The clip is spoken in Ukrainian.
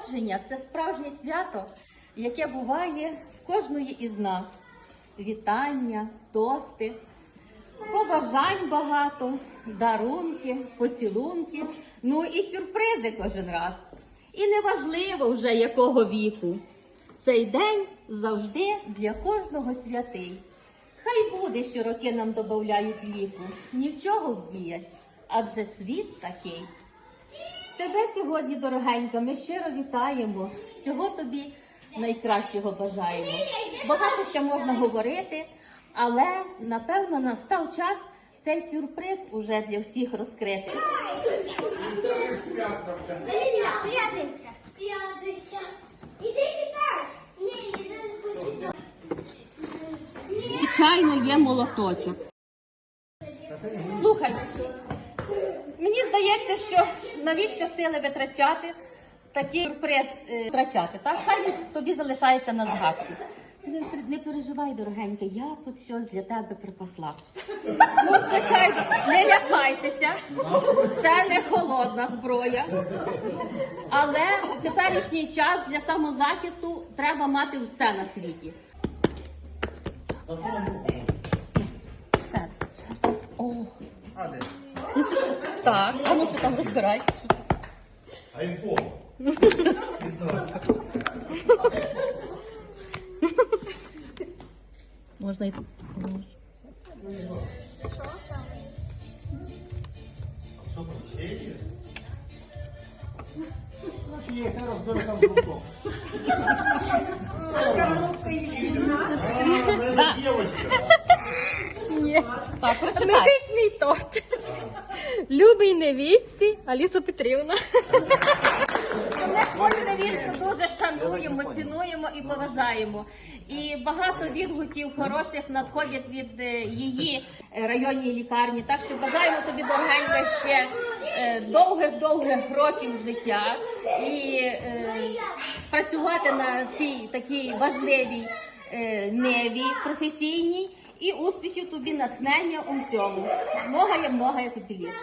народження це справжнє свято, яке буває кожної із нас. Вітання, тости, побажань багато, дарунки, поцілунки, ну і сюрпризи кожен раз. І неважливо вже якого віку. Цей день завжди для кожного святий. Хай буде, що роки нам додають віку, ні в чого вдіять, адже світ такий. Тебе сьогодні, дорогенька, ми щиро вітаємо. Всього тобі найкращого бажаємо. Багато ще можна говорити, але напевно настав час цей сюрприз уже для всіх розкрити. Звичайно, є молоточок. Слухай, мені здається, що навіщо сили витрачати, такий сюрприз е, втрачати, так? Хай він тобі залишається на згадку. Не, не переживай, дорогенька, я тут щось для тебе припасла. Ну, звичайно, не лякайтеся, це не холодна зброя. Але в теперішній час для самозахисту треба мати все на світі. Все, все, все. О. Так, а ну що там розбирай. Айфон. Можна і Що там, ще є? Є, зараз беру там звуком. А, Да. это девочка. Ні. Так, прочитай. Медичний торт. Любий невістці Алісу Петрівна. Ми свою невістку дуже шануємо, цінуємо і поважаємо. І багато відгуків хороших надходять від е, її е, районній лікарні. Так що бажаємо тобі, дорогенька, ще е, довгих-довгих років життя і е, працювати на цій такій важливій е, неві професійній. І успіхів тобі, натхнення у всьому. Многоє, многоє тобі літ.